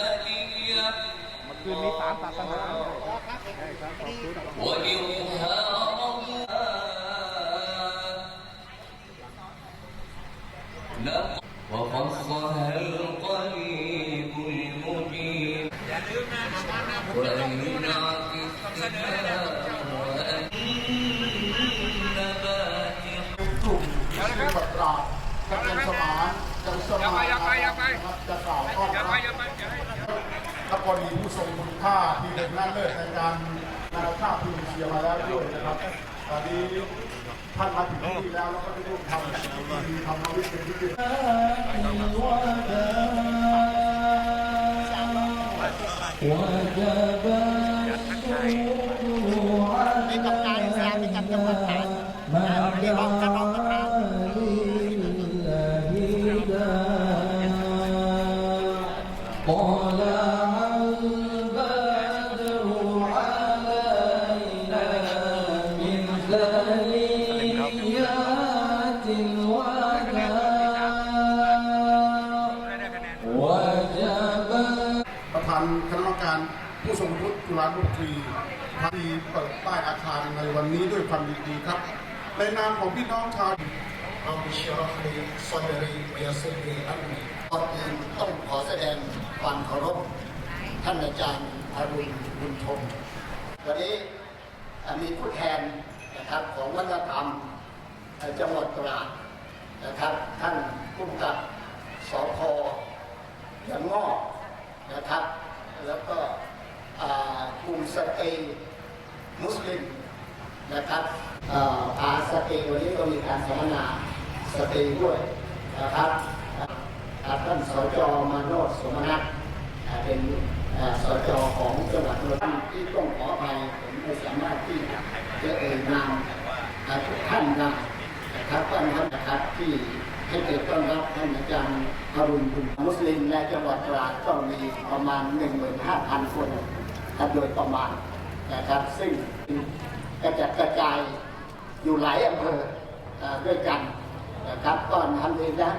มาคืนนี้สามศาสนาใช่ครับขอบคุณอย่าลืมนะนะผมจะต้องดูนะคำเสนนุ่มที่บัตรราจะเป็นสมานจะสมานจะกล่าว กบอลหญิงผู้ทรงคุณค่าที่เป็นนักเลิศในการนานาชาติที่เชียร์มาแล้วด้วยนะครับตอนนี้ท่านมาถึงที่นี่แล้วแล้วก็ได้ร่วมทำพิธีทำวิธีเป็นพิธีในกับการอิสามในกับจังหวัดตาดเรียกร้ร้องกันมา ความยินดีครับ ในนามของพี่น้องชาวเอาบิชรอลีซอดรีเวียซิลีอันนี้ก่อนอื่นต้องขอแสดงความเคารพท่านอาจารย์อรุณบุญชมวันนี้มีผู้แทนนะครับของวัฒนธรรมจังหวัดตราดนะครับ ท่านผู้กับสพยังงอกนะครับ แล้วก็กลุ่มสเตย์มุสลิม นะครับเอ่ออาสเตย์วันนี้ก็มีการสัมมนาสเตย์ด้วยนะครับท่านสจมาโนดสมนัทเป็นสจของจังหวัดนนทบุรีที่ต้องขออภัยผมไม่สามารถที่จะเอ่ยนามทุกท่านได้นะครับต้อนรับนะครับที่ให้เกียรติต้อนรับท่านอาจารย์ฮารุณบุญมุสลิมในจังหวัดตราดก็มีประมาณ 15,000 คนครับโดยประมาณนะครับซึ่ง กระจัดกระจายอยู่หลายอำเภอด้วยกันนะครับก็ทำเองนะ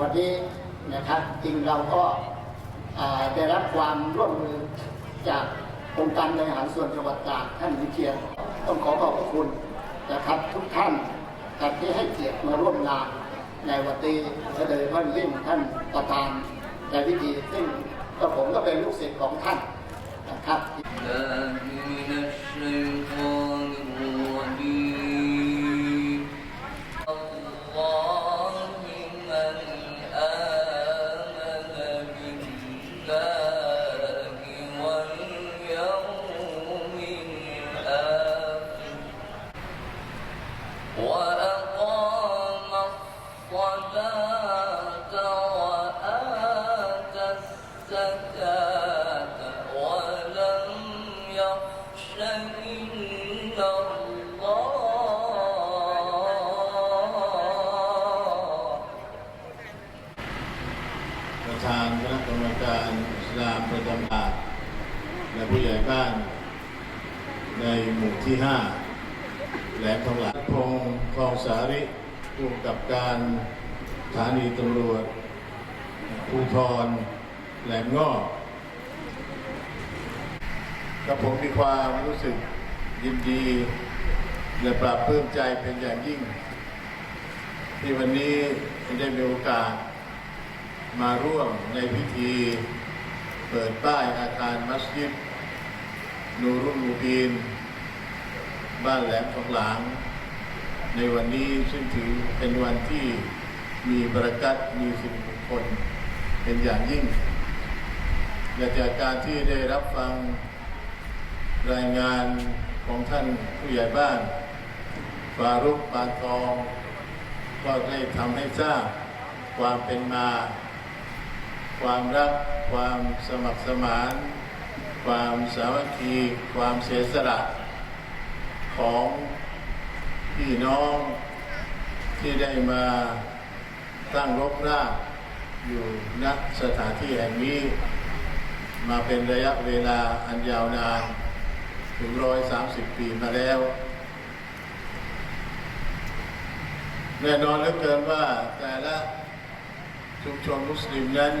วันนี้นะครับจริงเราก็ได้รับความร่วมมือจากองค์การบริหารส่วนจังหวัดตราดท่านวิเชียนต้องขอขอบพระคุณนะครับทุกท่านที่ให้เกียรติมาร่วมงานในวันนี้เสด็จพระยิ่งท่านประธานในพิธีซึ่งก็ผมก็เป็นลูกศิษย์ของท่านนะครับำกาและผู้ใหญ่บ้าน ในหมู่ที่ 5 แหลมทองหลางพงศ์ทองสาริผู้กับการสถานีตำรวจภูธรแหลมงอกกับผมมีความรู้สึกยินดี และปรับปลื้มใจเป็นอย่างยิ่ง ที่วันนี้ได้มีโอกาสมาร่วมในพิธี เปิดป้ายอาคารมัสยิดนูรุนมูบีน บ้านแหลมทองหลาง ในวันนี้ซึ่งถือเป็นวันที่มีบรากัตมีสิริมงคลเป็นอย่างยิ่ง และจากการที่ได้รับฟังรายงานของท่านผู้ใหญ่บ้านฟารุกปานทอง ก็ได้ทำให้ทราบความเป็นมา ความรัก ความสมัครสมาน ความสามัคคี ความเสียสละของพี่น้องที่ได้มาตั้งรกรากอยู่ณสถานที่แห่งนี้ มาเป็นระยะเวลาอันยาวนาน ถึงร้อยสามสิบปีมาแล้ว แน่นอนเหลือเกินว่าแต่ละ ชุมชนมุสลิมนั้น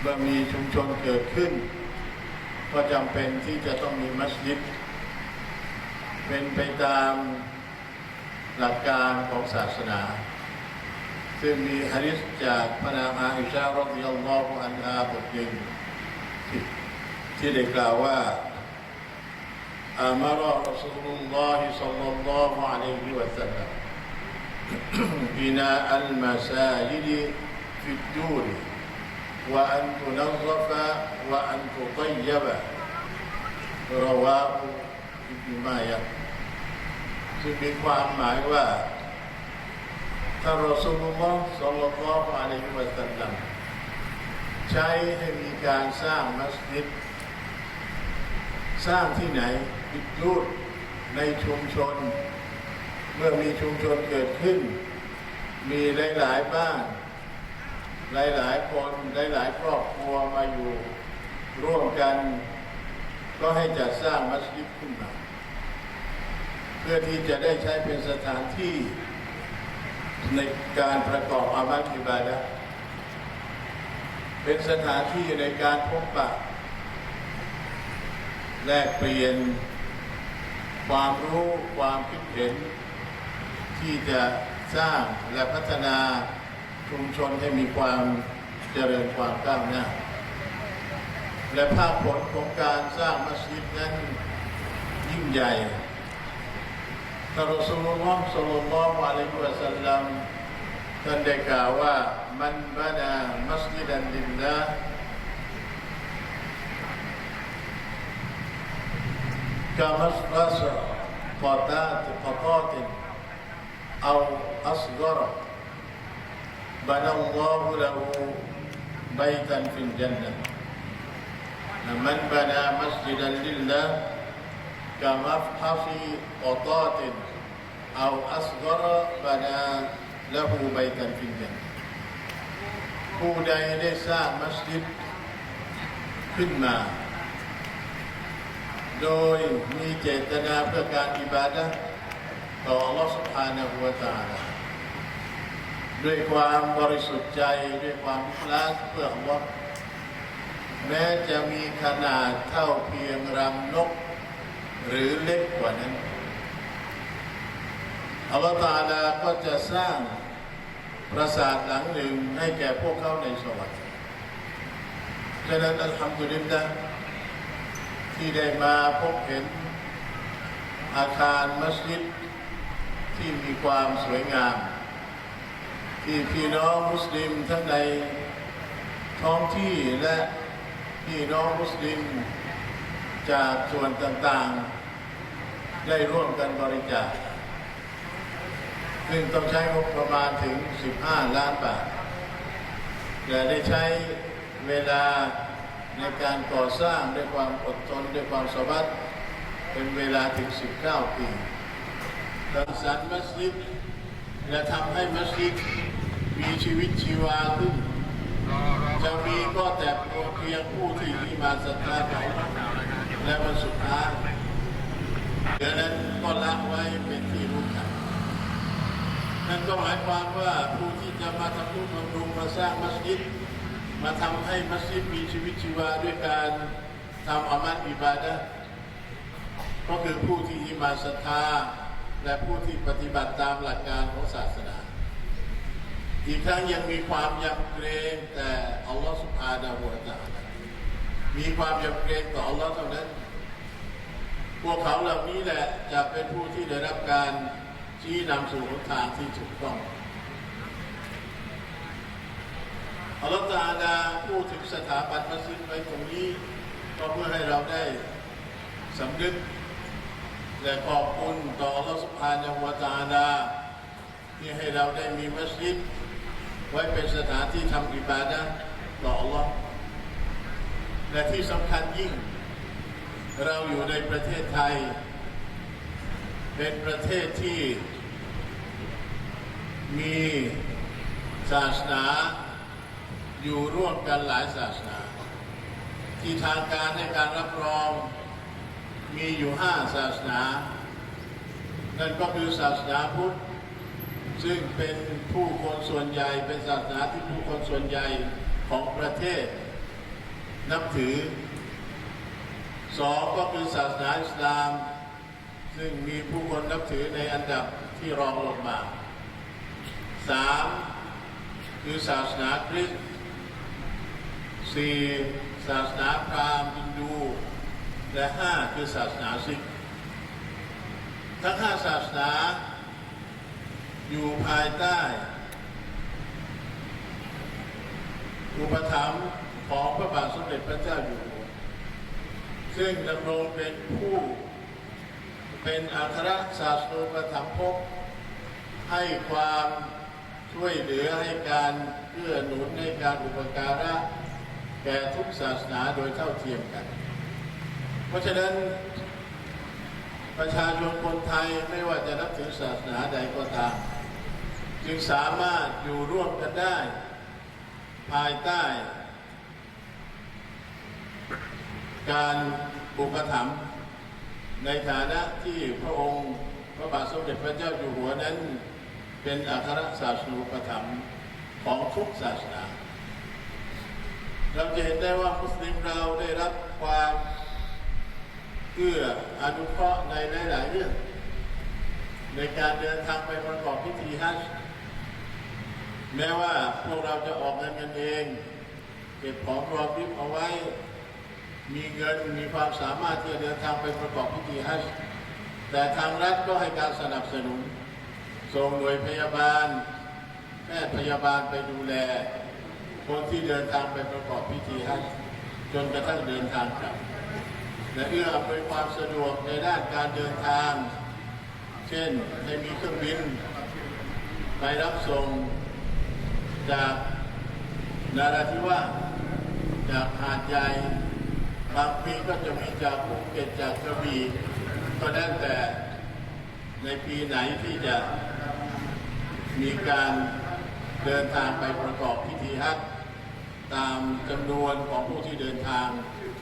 เมื่อมีชุมชนเกิดขึ้น ก็จำเป็นที่จะต้องมีมัสยิด เป็นไปตามหลักการของศาสนา ซึ่งมีฮะดิษจากพระนางอาอิชารดิยัลลอฮุอันฮาบทหนึ่งที่ที่ได้กล่าวว่า أمر رسول الله صلى الله عليه وسلم بناء المساجد في الدور وأن تنظف وأن تطيب رواه ابن ماجه ซึ่งมีความหมายว่าท่านรอสูลุลลอฮ์สัลลัลลอฮุอะลัยฮิวะสัลลัมใช้ให้มีการสร้างมัสยิด สร้างที่ไหนอิดรูดในชุมชน เมื่อมีชุมชนเกิดขึ้น มีหลาย ๆ บ้าน หลาย ๆ คนหลาย ๆ ครอบครัวมาอยู่ร่วมกัน ก็ให้จัดสร้างมัสยิดขึ้นมา เพื่อที่จะได้ใช้เป็นสถานที่ในการประกอบอามัลอิบาดะเป็นสถานที่ในการพบปะแลกเปลี่ยนความรู้ความคิดเห็น ที่จะสร้างและพัฒนาชุมชนให้มีความเจริญความก้าวหน้า และภาพผลของการสร้างมัสยิดนั้นยิ่งใหญ่ท่ารอสุลลอฮ์สุลมลลอฮุอะลัยฮิวะสัลลัมท่านได้กล่าวว่ามันบานามัสยิดันดินละกามัสกัสกอตาตกอตาติ أو أصغر بنى الله له بيتا في الجنة من بنى مسجدا لله كمفحص قطات أو أصغر بنى له بيتا في الجنة ผู้ใดได้สร้างมัสยิดขึ้นมา โดยมีเจตนาเพื่อการอิบาดะห์ ต่อ Allah Subhanahu wa Ta'ala ด้วยความบริสุทธิ์ใจด้วยความคลาสเพื่อ Allah แม้จะมีขนาดเท่าเพียงรังนก หรือเล็กกว่านั้นอัลลอฮฺตาลาก็จะสร้างปราสาทหลังหนึ่งให้แก่พวกเขาในสวรรค์ฉะนั้นอัลฮัมดุลิลลาห์ที่ได้มาพบเห็นอาคารมัสยิด ที่มีความสวยงาม ที่พี่น้องมุสลิมทั้งในท้องที่และพี่น้องมุสลิม จากส่วนต่างๆ ได้ร่วมกันบริจาคซึ่งต้องใช้งบประมาณถึง 15 ล้านบาทและได้ใช้เวลาในการก่อสร้างด้วยความอดทนด้วยความสวัสดิ์เป็นเวลาถึง 19 ปี รังสรรค์มัสยิดและทำให้มัสยิดมีชีวิตชีวาขึ้น จะมีก็แต่เพียงผู้ที่มีมาศรัทธาต่อ Allah และวันสุดท้ายดี๋ยวนั้นก็ละไว้เป็นที่รู้กันนั่นก็หมายความว่าผู้ที่จะมาทำนุบำรุงมาสร้างมัสยิด มาทำให้มัสยิดมีชีวิตชีวาด้วยการทำอามัดอิบาดะก็คือผู้ที่อิมาศรัทธา และผู้ที่ปฏิบัติตามหลักการของศาสนา อีกทั้งยังมีความยำเกรงแต่อัลลอฮฺสุบฮานาหูวะตะอามีความยำเกรงต่ออัลลอฮฺเท่านั้น พวกเขาเหล่านี้แหละจะเป็นผู้ที่ได้รับการชี้นำสู่หนทางที่ถูกต้องอัลลอฮฺตาลาพูดถึงสถาบันมัสยิดไว้ตรงนี้ก็เพื่อให้เราได้สำนึก และขอบคุณต่ออัลลอฮฺสุบฮานะวะตาลาที่ให้เราได้มีมัสยิด ไว้เป็นสถานที่ทำอิบาดะต่ออัลลอฮฺและที่สำคัญยิ่ง เราอยู่ในประเทศไทย เป็นประเทศที่มีศาสนาอยู่ร่วมกันหลายศาสนา ที่ทางการในการรับรอง มีอยู่ห้าศาสนา นั่นก็คือศาสนาพุทธ ซึ่งเป็นผู้คนส่วนใหญ่เป็นศาสนาที่ผู้คนส่วนใหญ่ของประเทศ นับถือสองก็คือศาสนาอิสลาม ซึ่งมีผู้คนนับถือในอันดับที่รองลงมาสามคือศาสนาคริสต์สี่ศาสนาพราหมณ์ฮินดู และห้าคือศาสนาซิกทั้งห้าศาสนา อยู่ภายใต้ อุปถัมภ์ของพระบาทสมเด็จพระเจ้าอยู่หัวซึ่งดำรงเป็นผู้ เป็นอัครศาสนูปถัมภกให้ความช่วยเหลือให้การเกื้อหนุนให้การอุปการะแก่ทุกศาสนาโดยเท่าเทียมกัน เพราะฉะนั้นประชาชนคนไทยไม่ว่าจะนับถือศาสนาใดก็ตาม จึงสามารถอยู่ร่วมกันได้ ภายใต้ การอุปถัมภ์ในฐานะที่พระองค์พระบาทสมเด็จพระเจ้าอยู่หัวนั้น เป็นอัครศาสนูปถัมภ์ของทุกศาสนา เราจะเห็นได้ว่ามุสลิมเราได้รับความ เอื้ออนุเคราะห์ในหลาย ๆ เรื่อง ในการเดินทางไปประกอบพิธีฮัจญ์แม้ว่าพวกเราจะออกเงินกันเอง เก็บของรอมริบเอาไว้ มีเงินมีความสามารถที่จะเดินทางไปประกอบพิธีฮัจญ์แต่ทางรัฐก็ให้การสนับสนุนส่งหน่วยพยาบาลแพทย์พยาบาลไปดูแล คนที่เดินทางไปประกอบพิธีฮัจญ์จนกระทั่งเดินทางกลับ และเอื้ออำนวยความสะดวกในด้านการเดินทาง เช่นให้มีเครื่องบิน ไปรับส่งจากนาราธิวาสจากหาดใหญ่บางปีก็จะมีจากภูเก็ตจากกระบี่ก็แล้วแต่ในปีไหนที่จะมีการเดินทางไปประกอบพิธีฮัจญ์ตามจำนวนของผู้ที่เดินทาง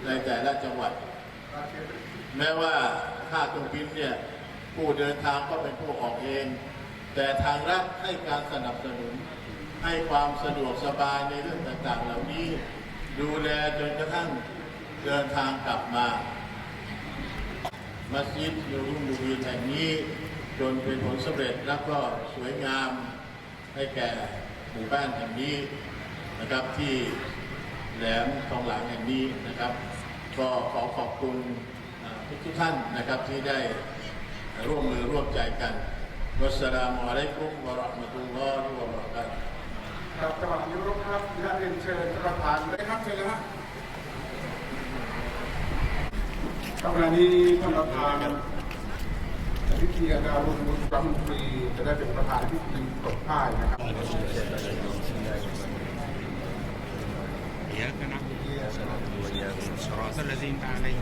ในแต่ละจังหวัด แม้ว่าค่าเครื่องบินเนี่ยผู้เดินทางก็เป็นผู้ออกเอง แต่ทางรัฐให้การสนับสนุน ให้ความสะดวกสบายในเรื่องต่างๆ เหล่านี้ ดูแลจนกระทั่งเดินทางกลับมา มัสยิดนูรุนดูวีแห่งนี้จนเป็นผลสำเร็จแล้วก็สวยงามให้แก่หมู่บ้านแห่งนี้นะครับที่แหลมทองหลางแห่งนี้นะครับ ก็ขอขอบคุณทุกทุกท่านนะครับที่ได้ร่วมมือร่วมใจกันวัสลามุอะลัยกุมวะราะห์มะตุลอฮิวะบะเราะกันครับจังหวัดยุโรบครับและเรียนเชิญประธานได้ครับเชิญเลครับครัวนี้ท่านประธานพิธีอาจารย์รุ่นรัฐมนตรีจะได้เป็นประธานพิธีตกป้ายนะครับ Yeah, صراط الذين عليهم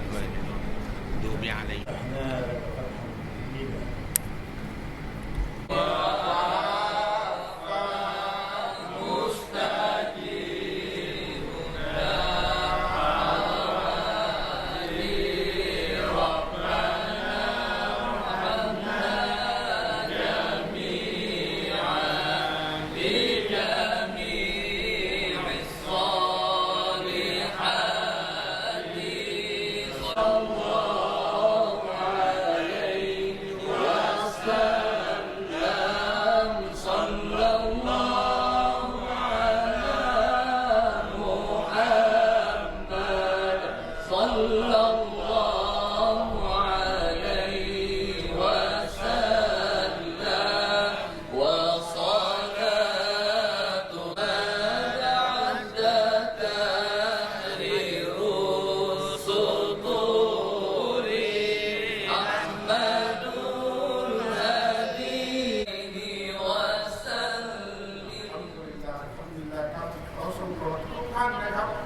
دوبي عليهم ท่านนะครับ